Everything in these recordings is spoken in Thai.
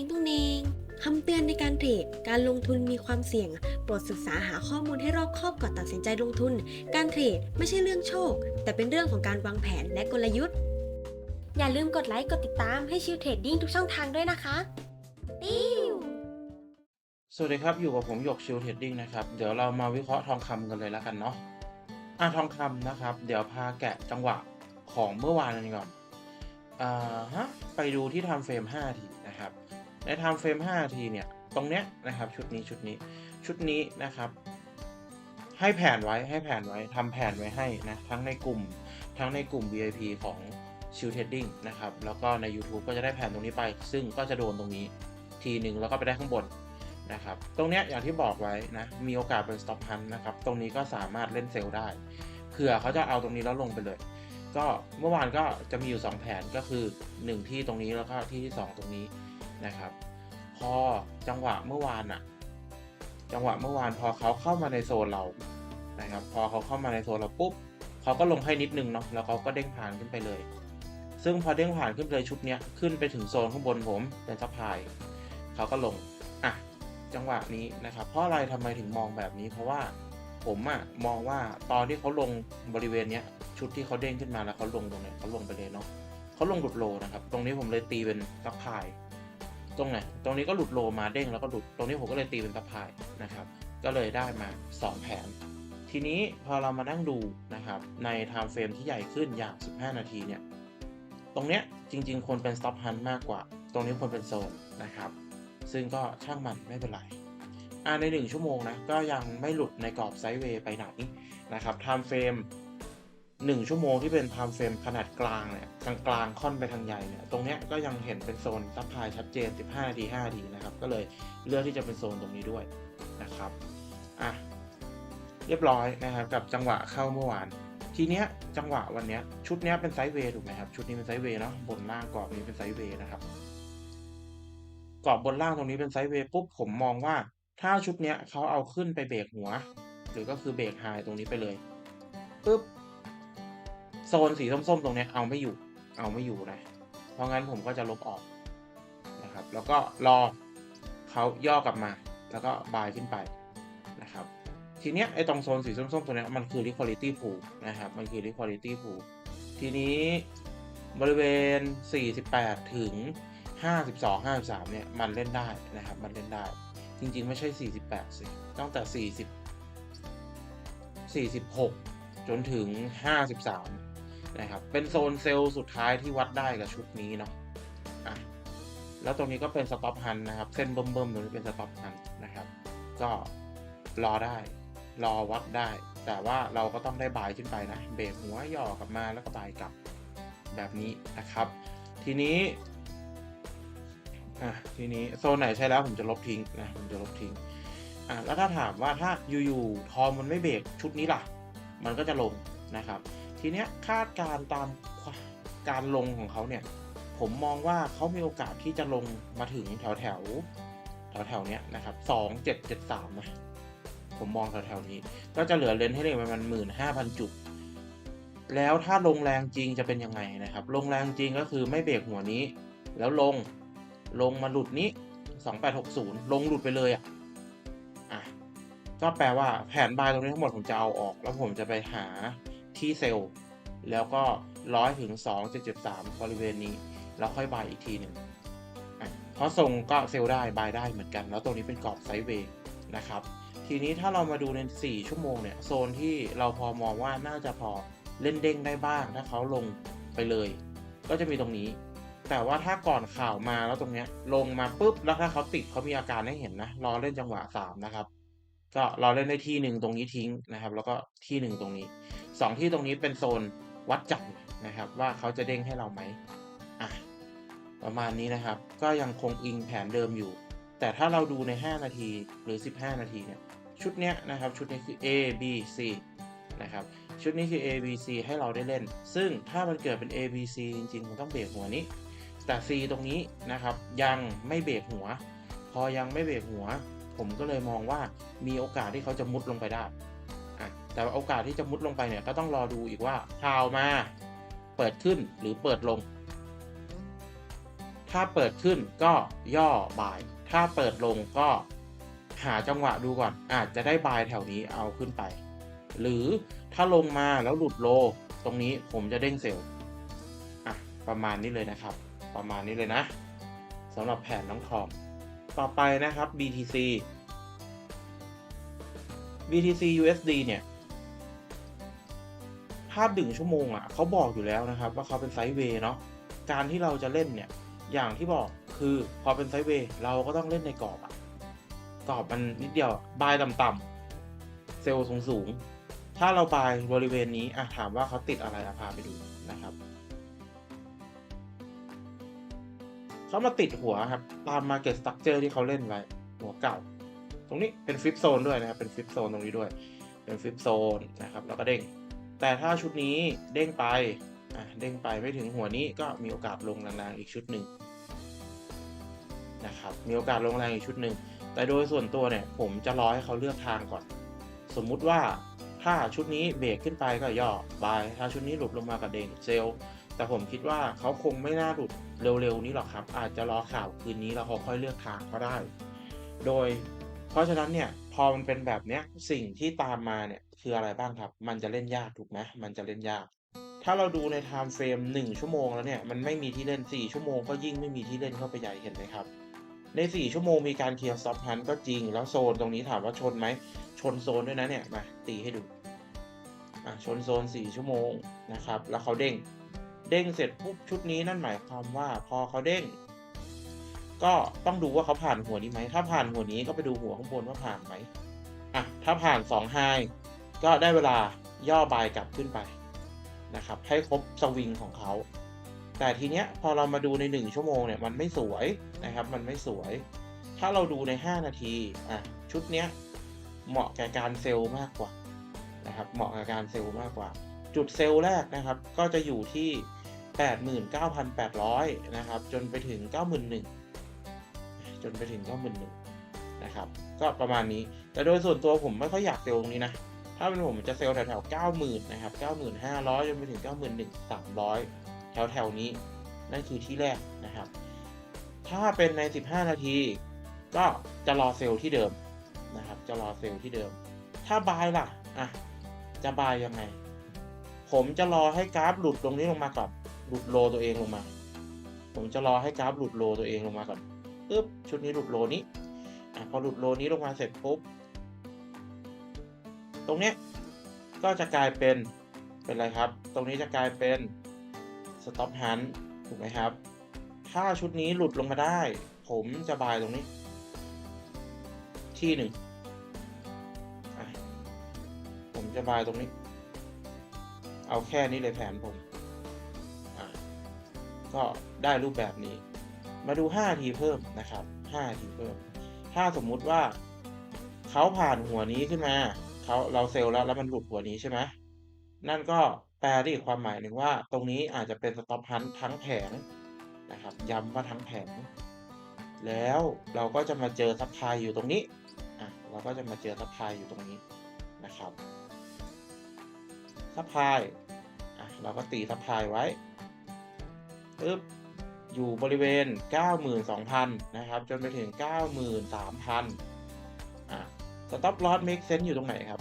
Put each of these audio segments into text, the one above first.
งตุ้งเนงคำเตือนในการเทรด การลงทุนมีความเสี่ยง โปรดศึกษาหาข้อมูลให้รอบคอบก่อนตัดสินใจลงทุน การเทรดไม่ใช่เรื่องโชค แต่เป็นเรื่องของการวางแผนและกลยุทธ์ อย่าลืมกดไลค์ กดติดตามให้ชิวเทรดดิ้งทุกช่องทางด้วยนะคะติวสวัสดีครับ อยู่กับผมหยกชิลเทรดดิ้งนะครับ เดี๋ยวเรามาวิเคราะห์ทองคำกันเลยแล้วกันเนาะอะทองคำนะครับ เดี๋ยวพาแกะจังหวะของเมื่อวานกันก่อนอ่าฮะ ไปดูที่ทม์เฟรม 5 ทีนะครับ ในไทม์เฟรม5ทีเนี่ย ตรงเนี้ยนะครับชุดนี้ชุดนี้ชุดนี้นะครับ ให้แผนไว้ให้แผนไว้ทำแผนไว้ให้นะทั้งในกลุ่มทั้งในกลุ่ม VIP ของชิลเทดดิ้งนะครับ แล้วก็ใน YouTube ก็จะได้แผนตรงนี้ไป ซึ่งก็จะโดนตรงนี้ทีหนึ่งแล้วก็ไปได้ข้างบนนะครับ ตรงเนี้ยอย่างที่บอกไว้นะ มีโอกาสเป็น stop hunt นะครับ ตรงนี้ก็สามารถเล่นเซลล์ได้ เผื่อเขาจะเอาตรงนี้แล้วลงไปเลย ก็เมื่อวานก็จะมีอยู่ 2 แผนก็คือ 1 ที่ตรงนี้แล้วก็ที่ที่ 2 ตรงนี้ นะครับ พอจังหวะเมื่อวานอะจังหวะเมื่อวานพอเขาเข้ามาในโซนเรานะครับ พอเขาเข้ามาในโซนเราปุ๊บเขาก็ลงให้นิดนึงเนาะแล้วเขาก็เด้งผ่านขึ้นไปเลย ซึ่งพอเด้งผ่านขึ้นไปเลยชุดเนี้ยขึ้นไปถึงโซนข้างบนผมเป็นซัพพลายเขาก็ลงอะจังหวะนี้นะครับ เพราะอะไรทำไมถึงมองแบบนี้เพราะว่าผมอะมองว่าตอนที่เขาลงบริเวณเนี้ยชุดที่เขาเด้งขึ้นมาแล้วเขาลงตรงเนี้ยเขาลงไปเลยเนาะเขาลงหลุดโลนะครับ ตรงนี้ผมเลยตีเป็นซับพลาย ตรงไหนตรงนี้ก็หลุดโลมาเด้งแล้วก็หลุดตรงนี้ผมก็เลยตีเป็นซับพลายนะครับ ก็เลยได้มา 2 แผน ทีนี้พอเรามานั่งดูนะครับในไทม์เฟรมที่ใหญ่ขึ้นอย่าง 15 นาทีเนี่ยตรงเนี้ยจริง ๆ ควรเป็น stop hunt มากกว่า ตรงนี้ควรเป็นโซนนะครับ ซึ่งก็ช่างมันไม่เป็นไรอ่าใน 1 ชั่วโมงนะก็ยังไม่หลุดในกรอบไซด์เวย์ไปไหนนะครับไทม์เฟรม 1ชั่วโมงที่เป็นไทม์เฟรมขนาดกลางเนี่ยกลางกลางค่อนไปทางใหญ่เนี่ยตรงเนี้ยก็ยังเห็นเป็นโซนซับพลายชัดเจน 15นาที5นาทีนะครับ ก็เลยเลือกที่จะเป็นโซนตรงนี้ด้วยนะครับอะเรียบร้อยนะครับกับจังหวะเข้าเมื่อวาน ทีเนี้ยจังหวะวันเนี้ยชุดเนี้ยเป็นไซด์เวย์ถูกไหมครับชุดนี้เป็นไซด์เวย์เนาะบนล่างกรอบนี้เป็นไซด์เวย์นะครับกรอบบนล่างตรงนี้เป็นไซด์เวย์ปุ๊บผมมองว่า ถ้าชุดเนี้ยเขาเอาขึ้นไปเบรกหัว หรือก็คือเบรกไฮตรงนี้ไปเลยปุ๊บ โซนสีส้มๆ ตรงนี้เอาไม่อยู่ เอาไม่อยู่นะ เพราะงั้นผมก็จะลบออกนะครับ แล้วก็รอเขาย่อกลับมา แล้วก็บายขึ้นไปนะครับ ทีเนี้ยไอ้ตรงโซนสีส้มๆตัวเนี้มันคือ liquidity pool นะครับ มันคือ liquidity pool ทีนี้บริเวณ 48 ถึง 52 53 เนี่ย มันเล่นได้นะครับ มันเล่นได้ จริงๆ ไม่ใช่ 48 สิ ตั้งแต่ 40 46 จนถึง 53 นะครับ เป็นโซนเซลล์สุดท้ายที่วัดได้กับชุดนี้เนาะอะแล้วตรงนี้ก็เป็นสต็อปฮันนะครับ เส้นเบิ่มๆตรงนี้เป็นสต็อปฮันนะครับ ก็รอได้ รอวัดได้ แต่ว่าเราก็ต้องได้บายขึ้นไปนะ เบรกหัวย่อกลับมาแล้วก็บายกลับแบบนี้นะครับ ทีนี้อะทีนี้โซนไหนใช้แล้วผมจะลบทิ้งนะผมจะลบทิ้งอะแล้วถ้าถามว่าถ้าอยู่ๆทอมมันไม่เบรกชุดนี้ล่ะ มันก็จะลงนะครับ ทีเนี้ยคาดการตามการลงของเขาเนี่ย ผมมองว่าเขามีโอกาสที่จะลงมาถึงแถวแถวแถวแถวๆเนี้ยนะครับสองเจ็ดเจ็ดสามนะ ผมมองแถวแถวๆนี้ ก็จะเหลือเลนให้เลยประมาณหมื่นห้าพันจุด แล้วถ้าลงแรงจริงจะเป็นยังไงนะครับ ลงแรงจริงก็คือไม่เบรกหัวนี้ แล้วลง ลงมาหลุดนี้2860ลงหลุดไปเลยอะ อะ ก็แปลว่าแผนบายตรงนี้ทั้งหมดผมจะเอาออก แล้วผมจะไปหา ที่เซลล์ แล้วก็ร้อยถึง2773บริเวณนี้แล้วค่อยบายอีกทีหนึ่งเพราะทรงก็เซลล์ได้บายได้เหมือนกัน แล้วตรงนี้เป็นกรอบไซด์เวย์นะครับ ทีนี้ถ้าเรามาดูใน 4 ชั่วโมงเนี่ยโซนที่เราพอมองว่าน่าจะพอเล่นเด้งได้บ้าง ถ้าเขาลงไปเลย ก็จะมีตรงนี้ แต่ว่าถ้าก่อนข่าวมาแล้วตรงเนี้ยลงมาปุ๊บแล้วถ้าเขาติดเขามีอาการให้เห็นนะรอเล่นจังหวะสามนะครับก็รอเล่นได้ที่หนึ่งตรงนี้ทิ้งนะครับ แล้วก็ที่หนึ่งตรงนี้ สองที่ตรงนี้เป็นโซนวัดจับนะครับว่าเขาจะเด้งให้เราไหมอะประมาณนี้นะครับ ก็ยังคงอิงแผนเดิมอยู่ แต่ถ้าเราดูใน 5 นาทีหรือ 15 นาทีเนี่ยชุดเนี้ยนะครับชุดนี้คือ A B C นะครับชุดนี้คือ A B C ให้เราได้เล่น ซึ่งถ้ามันเกิดเป็น A B C จริงๆมันต้องเบรกหัวนี้ แต่ C ตรงนี้นะครับยังไม่เบรกหัว พอยังไม่เบรกหัว ผมก็เลยมองว่ามีโอกาสที่เขาจะมุดลงไปได้ แต่โอกาสที่จะมุดลงไปเนี่ยก็ต้องรอดูอีกว่าข่าวมาเปิดขึ้นหรือเปิดลง ถ้าเปิดขึ้นก็ย่อบาย ถ้าเปิดลงก็หาจังหวะดูก่อน อาจจะได้บายแถวนี้เอาขึ้นไป หรือถ้าลงมาแล้วหลุดโล ตรงนี้ผมจะเด้งเซลล์อะประมาณนี้เลยนะครับ ประมาณนี้เลยนะสำหรับแผนน้องทอมต่อไปนะครับ BTC BTC USD เนี่ยาพดึงชั่วโมงอะเขาบอกอยู่แล้วนะครับ ว่าเขาเป็นไซด์เวย์เนาะการที่เราจะเล่นเนี่ยอย่างที่บอกคือพอเป็นไซด์เวย์เราก็ต้องเล่นในกรอบอะกรอบมันนิดเดียวบายต่ำๆเซลล์สูงๆถ้าเราบายบริเวณนี้อะถามว่าเขาติดอะไรอะพาไปดูนะครับเขามาติดหัวครับตาม Market Structure ที่เขาเล่นไว้หัวเก่า ตรงนี้เป็นฟิปโซนด้วยนะครับ เป็นฟิปโซนตรงนี้ด้วย เป็นฟิปโซนนะครับ แล้วก็เด้ง แต่ถ้าชุดนี้เด้งไปเด้งไปไม่ถึงหัวนี้ก็มีโอกาสลงแรงๆอีกชุดหนึ่งนะครับมีโอกาสลงแรงอีกชุดหนึ่งแต่โดยส่วนตัวเนี่ยผมจะรอให้เขาเลือกทางก่อน สมมุติว่าถ้าชุดนี้เบรกขึ้นไปก็ย่อบาย ถ้าชุดนี้หลุดลงมากับเด้งเซล์แต่ผมคิดว่าเขาคงไม่น่าหลุดเร็วๆนี้หรอกครับ อาจจะรอข่าวคืนนี้แล้วเขาค่อยเลือกทางก็ได้ โดย เพราะฉะนั้นเนี่ย พอมันเป็นแบบเนี้ยสิ่งที่ตามมาเนี่ยคืออะไรบ้างครับ มันจะเล่นยากถูกไหมมันจะเล่นยาก ถ้าเราดูในไทม์เฟรมหนึ่งชั่วโมงแล้วเนี่ยมันไม่มีที่เล่นสี่ชั่วโมงก็ยิ่งไม่มีที่เล่นเข้าไปใหญ่เห็นไหมครับ ในสี่ชั่วโมงมีการเคลียร์ซอฟต์ฮันก็จริงแล้วโซนตรงนี้ถามว่าชนไหมชนโซนด้วยนะเนี่ยมาตีให้ดูอะชนโซนสี่ชั่วโมงนะครับแล้วเขาเด้งเด้งเสร็จปุ๊บชุดนี้นั่นหมายความว่าพอเขาเด้ง ก็ต้องดูว่าเขาผ่านหัวนี้ไหม ถ้าผ่านหัวนี้ก็ไปดูหัวข้างบนว่าผ่านไหมอะถ้าผ่าน2ไฮก็ได้เวลาย่อบายกลับขึ้นไปนะครับให้ครบสวิงของเขาแต่ทีเนี้ยพอเรามาดูใน 1 ชั่วโมงเนี่ยมันไม่สวยนะครับมันไม่สวย ถ้าเราดูใน 5 นาทีอะชุดเนี้ยเหมาะแก่การเซลล์มากกว่านะครับเหมาะกับการเซลล์มากกว่า จุดเซลล์แรกนะครับก็จะอยู่ที่ 89,800 นะครับจนไปถึง 91,000 นไปถึง91,000นะครับ ก็ประมาณนี้ แต่โดยส่วนตัวผมไม่ค่อยอยากเซลล์ตรงนี้นะ ถ้าเป็นผมจะเซลล์แถวๆ90,000นนะครับ95,000จนไปถึง91,300แถวๆนี้ นั่นคือที่แรกนะครับ ถ้าเป็นใน 15 นาที ก็จะรอเซลล์ที่เดิมนะครับ จะรอเซลล์ที่เดิม ถ้าบายล่ะ อะ จะบายยังไง ผมจะรอให้กราฟหลุดตรงนี้ลงมาก่อน หลุดโลตัวเองลงมา ผมจะรอให้กราฟหลุดโลตัวเองลงมาก่อน ปึ๊บชุดนี้หลุดโลนี้อพอหลุดโลนี้ลงมาเสร็จปุ๊บ ตรงเนี้ยก็จะกลายเป็นเป็นอะไรครับ ตรงนี้จะกลายเป็น stop hunt ถูกไหมครับ ถ้าชุดนี้หลุดลงมาได้ ผมจะบายตรงนี้ ที่หนึ่งผมจะบายตรงนี้ เอาแค่นี้เลยแผนผม ก็ได้รูปแบบนี้ มาดู 5 ทีเพิ่มนะครับ 5 ทีเพิ่ม ถ้าสมมุติว่าเขาผ่านหัวนี้ขึ้นมาเขาเราเซลล์แล้วแล้วมันหลุดหัวนี้ใช่ไหมนั่นก็แปลได้อีกความหมายหนึ่งว่า ตรงนี้อาจจะเป็นสต็อปฮันทั้งแผงนะครับ ย้ำว่าทั้งแผง แล้วเราก็จะมาเจอซัพพลายอยู่ตรงนี้อะเราก็จะมาเจอซัพพลายอยู่ตรงนี้นะครับซัพพลายอะเราก็ตีซัพพลายไว้ปึ๊บ อยู่บริเวณ 92,000 นะครับ จนไปถึง 93,000 อะ stop loss make sense อยู่ตรงไหนครับ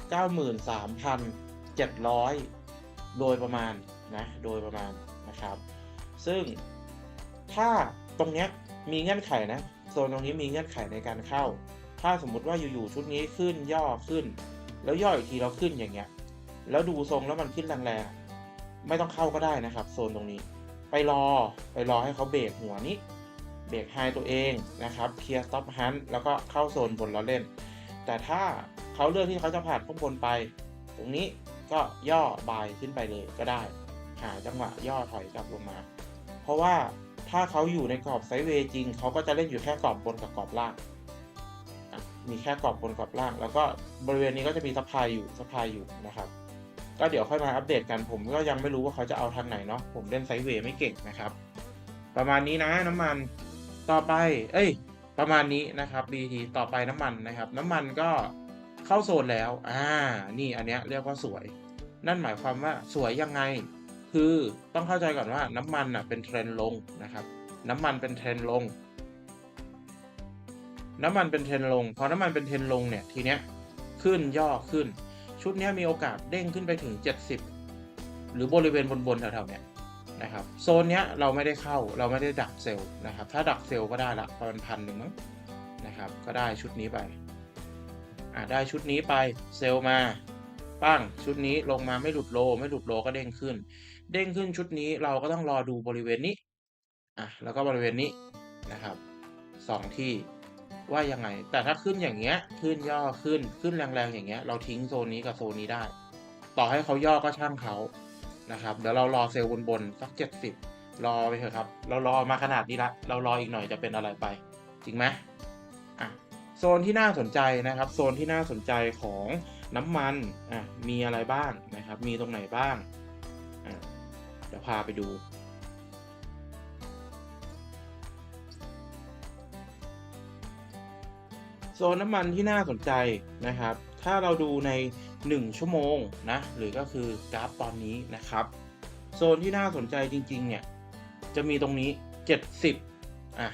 93,700 โดยประมาณนะ โดยประมาณนะครับ ซึ่งถ้าตรงเนี้ยมีเงื่อนไขนะ โซนตรงนี้มีเงื่อนไขในการเข้า ถ้าสมมุติว่าอยู่ๆชุดนี้ขึ้นย่อขึ้น แล้วย่ออีกทีเราขึ้นอย่างเงี้ย แล้วดูทรงแล้วมันขึ้นแรงๆ ไม่ต้องเข้าก็ได้นะครับ โซนตรงนี้ ไปรอไปรอให้เขาเบรกหัวนี้ เบรกไฮตัวเองนะครับเคลียร์สต็อปฮันแล้วก็เข้าโซนบนแล้วเล่น แต่ถ้าเขาเลือกที่เขาจะผ่านข้างบนไป ตรงนี้ก็ย่อบายขึ้นไปเลยก็ได้ หาจังหวะย่อถอยกลับลงมา เพราะว่าถ้าเขาอยู่ในกรอบไซด์เวย์จริง เขาก็จะเล่นอยู่แค่กรอบบนกับกรอบล่างมีแค่กรอบบนกรอบล่าง แล้วก็บริเวณนี้ก็จะมีซัพายอยู่ซัพายอยู่นะครับ ก็เดี๋ยวค่อยมาอัปเดตกันผมก็ยังไม่รู้ว่าเขาจะเอาทางไหนเนาะผมเล่นไซด์เวย์ไม่เก่งนะครับ ประมาณนี้นะน้ำมันต่อไป เอ้ย ประมาณนี้นะครับ BT ต่อไปน้ำมันนะครับ น้ำมันก็เข้าโซนแล้วอ่านี่อันเนี้ยเรียกว่าสวย นั่นหมายความว่าสวยยังไง คือต้องเข้าใจก่อนว่าน้ำมันอะเป็นเทรนลงนะครับ น้ำมันเป็นเทรนลง น้ำมันเป็นเทรนลงพอน้ำมันเป็นเทรนลงเนี่ยทีเนี้ยขึ้นย่อขึ้น ชุดนี้มีโอกาสเด้งขึ้นไปถึง 70 หรือบริเวณบนๆแถวๆเนี้ยนะครับโซนเนี้ยเราไม่ได้เข้าเราไม่ได้ดักเซลล์นะครับถ้าดักเซลล์ก็ได้ละประมาณพันหนึ่งมั้งนะครับก็ได้ชุดนี้ไปอ่าได้ชุดนี้ไปเซลล์มาปั้งชุดนี้ลงมาไม่หลุดโล ไม่หลุดโลก็เด้งขึ้น เด้งขึ้นชุดนี้เราก็ต้องรอดูบริเวณนี้อะแล้วก็บริเวณนี้นะครับสองที่ ว่ายังไง แต่ถ้าขึ้นอย่างเงี้ย ขึ้นย่อขึ้น ขึ้นแรงๆอย่างเงี้ย เราทิ้งโซนนี้กับโซนนี้ได้ ต่อให้เขาย่อก็ช่างเขานะครับ เดี๋ยวเรารอเซลล์บนๆสักเจ็ดสิบรอไปเถอะครับ เรารอมาขนาดนี้ละ เรารออีกหน่อยจะเป็นอะไรไป จริงไหมอะ โซนที่น่าสนใจนะครับ โซนที่น่าสนใจของน้ำมัน อะ มีอะไรบ้างนะครับ มีตรงไหนบ้าง อะ เดี๋ยวพาไปดู โซนน้ำมันที่น่าสนใจนะครับ ถ้าเราดูใน 1 ชั่วโมงนะหรือก็คือกราฟตอนนี้นะครับ โซนที่น่าสนใจจริงๆเนี่ยจะมีตรงนี้ 70อะ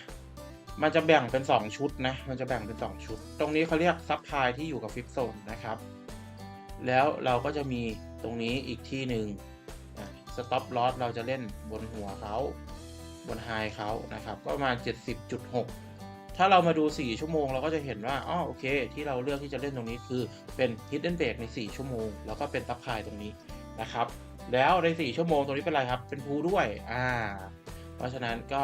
มันจะแบ่งเป็น 2 ชุดนะ มันจะแบ่งเป็น 2 ชุด ตรงนี้เขาเรียกซับพลายที่อยู่กับฟิกโซนนะครับ แล้วเราก็จะมีตรงนี้อีกที่หนึ่งสต็อปลอสเราจะเล่นบนหัวเขาบนไฮเขานะครับ ก็มา 70.6 ถ้าเรามาดู 4 ชั่วโมง เราก็จะเห็นว่าอ๋อโอเค ที่เราเลือกที่จะเล่นตรงนี้คือเป็น hidden break ใน 4 ชั่วโมง แล้วก็เป็นซับพลายตรงนี้นะครับ แล้วใน 4 ชั่วโมงตรงนี้เป็นอะไรครับ เป็นพูด้วยอ่าเพราะฉะนั้นก็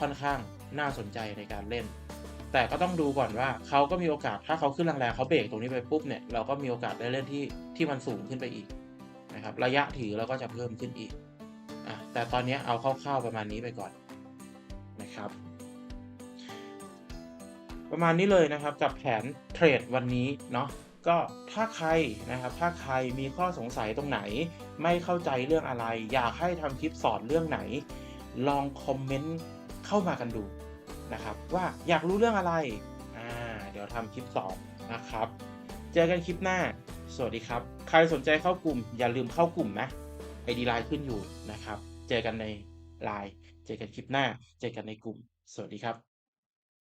ค่อนข้างน่าสนใจในการเล่น แต่ก็ต้องดูก่อนว่าเขาก็มีโอกาสถ้าเขาขึ้นแรงๆเขาเบรกตรงนี้ไปปุ๊บเนี่ยเราก็มีโอกาสได้เล่นที่ที่มันสูงขึ้นไปอีกนะครับระยะถือเราก็จะเพิ่มขึ้นอีกอะแต่ตอนนี้เอาคร่าวๆประมาณนี้ไปก่อนนะครับ ประมาณนี้เลยนะครับกับแผนเทรดวันนี้เนาะก็ถ้าใครนะครับถ้าใครมีข้อสงสัยตรงไหน ไม่เข้าใจเรื่องอะไร อยากให้ทำคลิปสอนเรื่องไหน ลองคอมเมนต์เข้ามากันดูนะครับว่าอยากรู้เรื่องอะไรอ่าเดี๋ยวทำคลิปสอนนะครับ เจอกันคลิปหน้า สวัสดีครับ ใครสนใจเข้ากลุ่ม อย่าลืมเข้ากลุ่มนะไอดีไลน์ขึ้นอยู่นะครับ เจอกันในไลน์เจอกันคลิปหน้า เจอกันในกลุ่ม สวัสดีครับ